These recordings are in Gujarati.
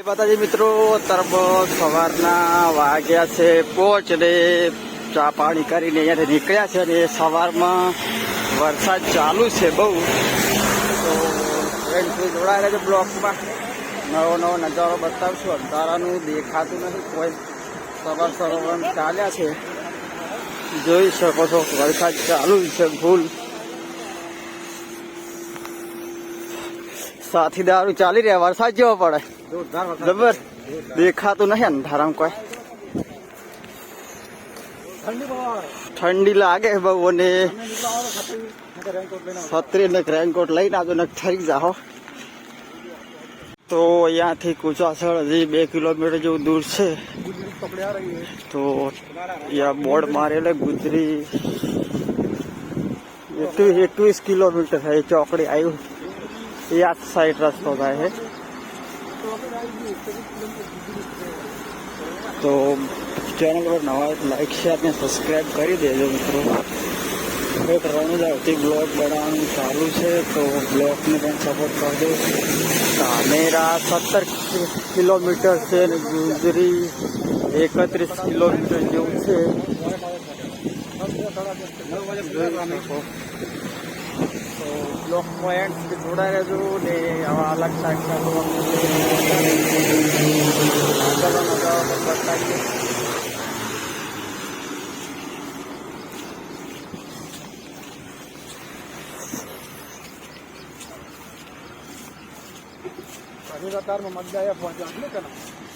માતાજી મિત્રો તરબત સવારના વાગ્યા છે પોચ ને ચા પાણી કરીને અહીંયાથી નીકળ્યા છે અને સવારમાં વરસાદ ચાલુ છે બહુ. તો જોડાયેલા છે બ્લોકમાં. નવો નવો નજારો બતાવશું. અંધારાનું દેખાતું નથી. કોઈ સવાર સવાર ચાલ્યા છે. જોઈ શકો છો, વરસાદ ચાલુ છે ફૂલ. સાથીદારો ચાલી રહ્યા. વરસાદ જેવો પડે. જબર દેખાતું નહીં અંધારામાં કોઈ ઠંડી લાગે બહુ અને છત્રી ને રેનકોટ લઈને આવજો ને ઠરી જાઓ તો અહીંયાથી કુચાસળ હજી બે કિલોમીટર જેવું દૂર છે તો અહીંયા બોર્ડ મારેલે ગુજરી એકવીસ એકવીસ કિલોમીટર થાય ચોકડી આવ્યું એ આ સાઈડ રસ્તો થાય છે તો ચેનલ પર નવા લાઈક શેર ને સબસ્ક્રાઈબ કરી દેજો મિત્રો. એક આવતી બ્લોગ બનાવવાનું ચાલુ છે, તો બ્લોગને પણ સપોર્ટ કરજો કામેરા સત્તર કિલોમીટર છે અને ગુજરી એકત્રીસ કિલોમીટર જેવું છે. જોઈ શકો. તો બ્લોક પોઈન્ટ જોડાઈ રહેજો ને આવા અલગ સાઈડ આગળ નજારો પણ બતાવીએ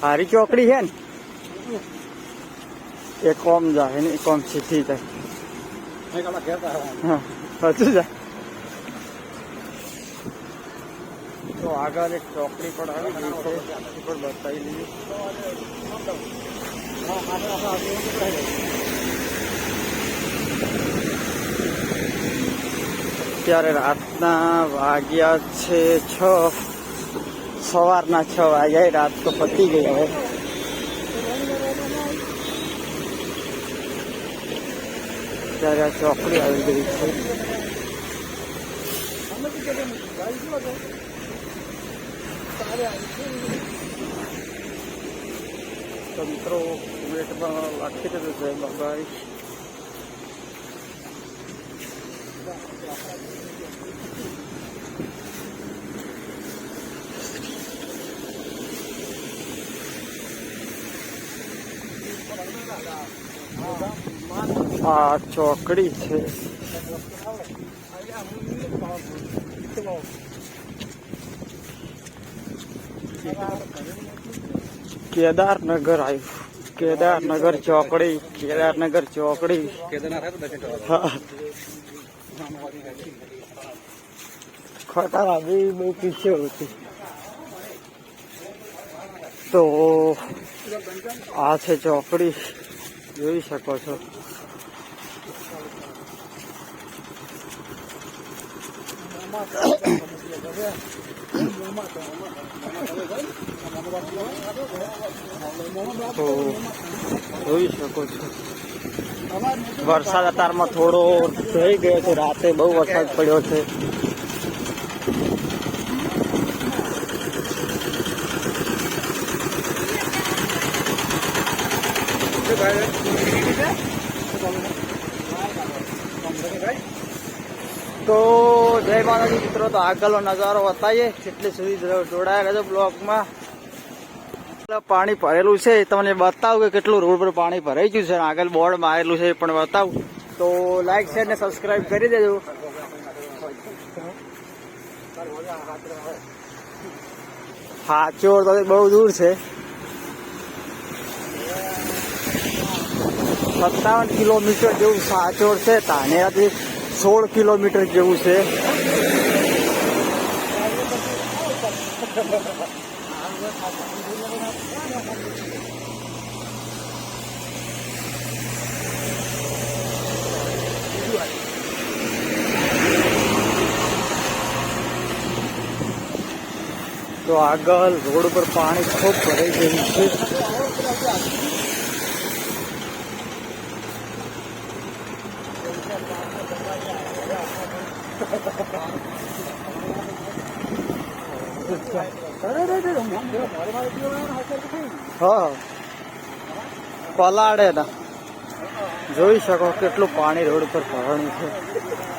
હારી ચોકડી છે ને એ કોમ જાય ને એ કોમ સીધી જાય હા હજુ જાય આગળ એક ચોકડી પણ આવી ગઈ છે એ પણ બતાવી લઈએ અત્યારે રાતના વાગ્યા છે છ, સવારના છ વાગ્યા રાત તો પતી ગઈ હવે. ત્યારે આ ચોકડી આવી ગઈ છે. તો મિત્રો વેટમાં લખી દેજો જય બાબાઈ આ ચોકડી છે. કેદારનગર આવ્યું કેદારનગર ચોકડી કેદારનગર ચોકડી. ખટારા બી બહુ પીછે હતી. તો આ છે ચોકડી. જોઈ શકો છો. તો જોઈ શકો છો. વરસાદ અત્યારમાં થોડો થઈ ગયો છે, રાતે બહુ વરસાદ પડ્યો છે. તો જય માતાજી મિત્રો, તો આગળનો નજારો બતાવીએ. એટલે સુધી જોડાયા રહેજો બ્લોકમાં પાણી ભરેલું છે તમને બતાવું કે કેટલું રોડ પર પાણી ભરાઈ ગયું છે આગળ બોર્ડ મારેલું છે એ પણ બતાવું. તો લાઈક શેર ને સબસ્ક્રાઈબ કરી દેજો. હાચોર તો બહુ દૂર છે. સત્તાવન કિલોમીટર જેવું સાચોર છે તાનેરાથી સોળ કિલોમીટર જેવું છે. તો આગળ રોડ પર પાણી ખૂબ ભરાઈ ગયું છે. હા પલાડે ના જોઈ શકો કેટલું પાણી રોડ પર ભરવાનું છે.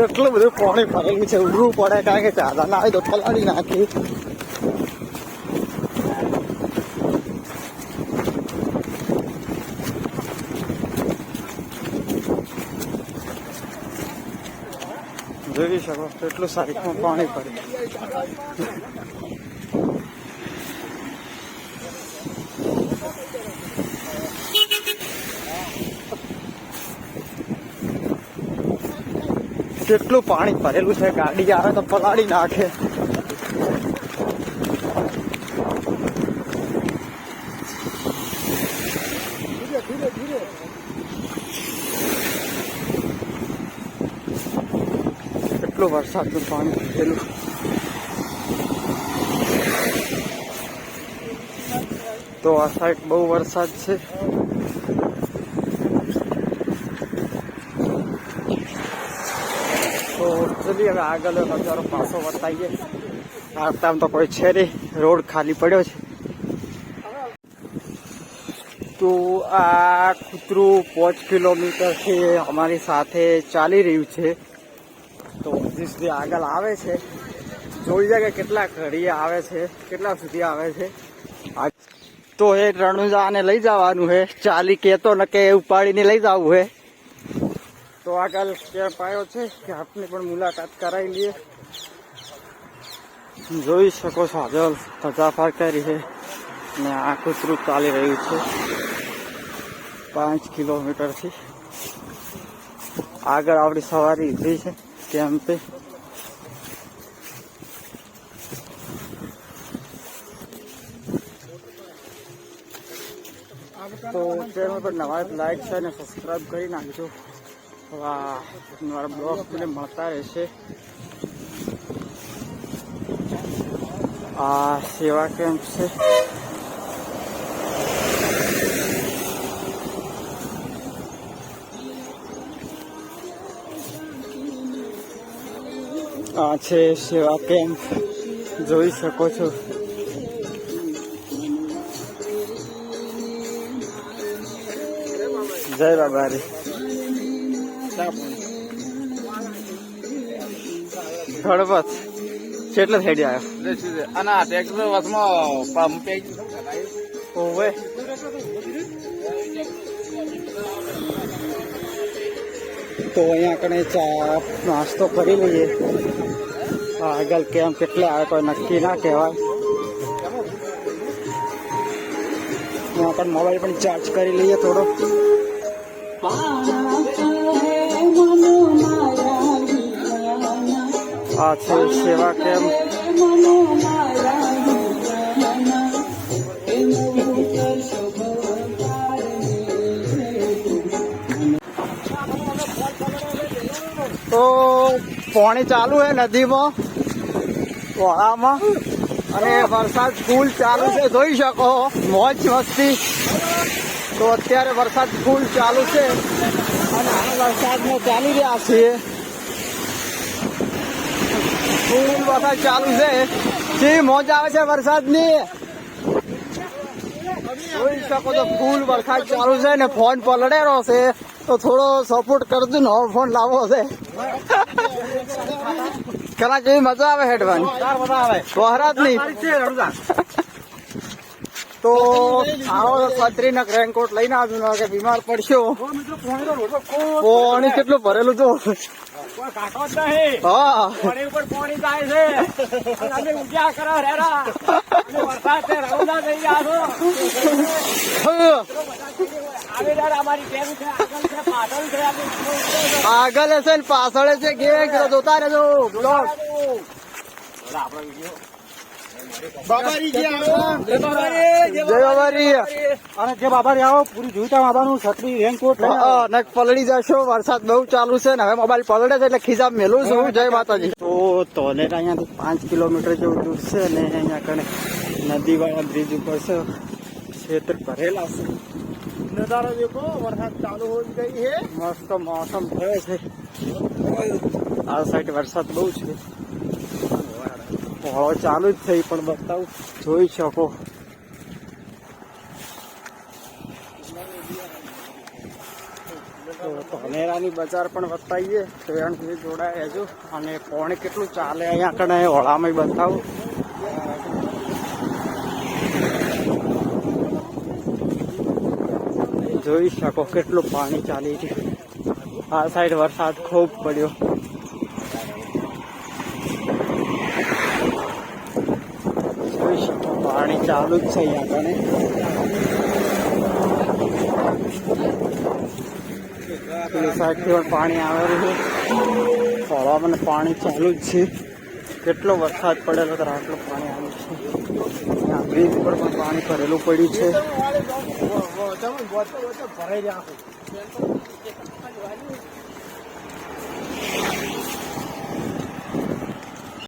કેટલું બધું પાણી ભરેલું છે ઉડવું પડે કારણ કે ચાદા ના આવે તો પલાળી નાખી જોઈ શકો કેટલું સાઈડમાં પાણી પડે કેટલું પાણી ભરેલું છે, ગાડી આવે તો પલાળી નાખે. કેટલું વરસાદનું પાણી ભરેલું. તો આ સાઈડ બહુ વરસાદ છે તો ચલીએ હવે આગળ નજારો પાછો વતાઈએ. આવતા તો કોઈ છે નહીં, રોડ ખાલી પડ્યો છે. તો આ કૂતરું પાંચ કિલોમીટરથી અમારી સાથે ચાલી રહ્યું છે. તો હજી સુધી આગળ આવે છે. જોઈ જાય કે કેટલા ઘડીએ આવે છે, કેટલા સુધી આવે છે. તો એ રણુજાને લઈ જવાનું છે ચાલી કેતો ન કે ઉપાડીને લઈ જવું છે તો આગળ સ્ટેપ આવ્યો છે કે આપને પણ મુલાકાત કરાવી લઈએ. જોઈ શકો છો આગળ ધજાફાર કરી છે ને આ કૂતરું ચાલી રહ્યું છે. પાંચ કિલોમીટરથી આગળ આપણી સવારી ઊભી છે કેમ્પે. તો ચેનલ પર નવા લાઈક છે અને સબસ્ક્રાઈબ કરી નાખજો. વાહ મારા બ્લોગ મને મળતા રહેશે. આ સેવા કેમ્પ છે. આ છે સેવા કેમ્પ. જોઈ શકો છો. જય બાબા રે હળવદ કેટલા થઈ ગયા અને આ ટ્રેક્ટર વચમાં પંપે ઓવે. તો અહીંયા આપણે ચા નાસ્તો કરી લઈએ. આગળ કેમ કેટલે આવે કોઈ નક્કી ના કહેવાય. હું આપણે મોબાઈલ પણ ચાર્જ કરી લઈએ થોડો. આ છે સેવા કેમ્પ તો પાણી ચાલુ છે નદીમાં વહામાં અને વરસાદ ફૂલ ચાલુ છે. જોઈ શકો મોજ મસ્તી. તો અત્યારે વરસાદ ફૂલ ચાલુ છે. અને આ વરસાદમાં ચાલી રહ્યા છીએ. ફૂલ વરસાદ ચાલુ છે. જે મોજ આવે છે વરસાદની. જોઈ શકો તો ફૂલ વરસાદ ચાલુ છે ને ફોન પલડેલો છે. તો થોડો સપોર્ટ કરજો નવો ફોન લાવવો છે. કદાચ એવી મજા આવે હેડવાની? વહરાજ નહીં તો આવો છત્રી ને રેનકોટ લઈને આવજો ના કે બીમાર પડશો પાણી કેટલું ભરેલું તો હા. ઉપર પાણી જાય છે. કરો રેરા. વરસાદ આગળ હશે ને પાછળ છે કે જોતા રહેજો. બાબારી અને જે બાબારી આવો પૂરી જોઈતા બાબાનું છત્રી રેનકોટ નક પલળી જશો. વરસાદ બહુ ચાલુ છે ને. હવે મોબાઈલ પલળે છે એટલે ખિસ્સા મેલું છું. જય માતાજી. તો તોલેટ અહીંયાથી પાંચ કિલોમીટર જેવું દૂર છે ને અહીંયા કણે નદીવાળા બ્રિજ ઉપર છે. ક્ષેત્ર ભરેલા છે. નજારો દેખો વરસાદ ચાલુ હો ગઈ હે મસ્ત મોસમ થયો છે. આ સાઈડ વરસાદ બહુ છે. પહોળો ચાલુ જ થઈ, પણ બતાવું, જોઈ શકો. ધનેરાની બજાર પણ બતાવીએ. ટ્રેન સુધી જોડાય હજુ અને કોણ કેટલું ચાલે અહીંયા કણે હોળામાં બતાવું. જોઈ શકો કેટલું પાણી ચાલી રહ્યું આ સાઈડ વરસાદ ખૂબ પડ્યો જોઈ શકો પાણી ચાલુ જ છે અહીંયા પેલી સાઈડથી પણ પાણી આવેલું છે ફળવામાં ને પાણી ચાલુ જ છે કેટલો વરસાદ પડેલો ત્યારે આટલું પાણી આવ્યું છે આ બ્રિજ પર પણ પાણી ભરેલું પડ્યું છે ભરાઈ રહ્યા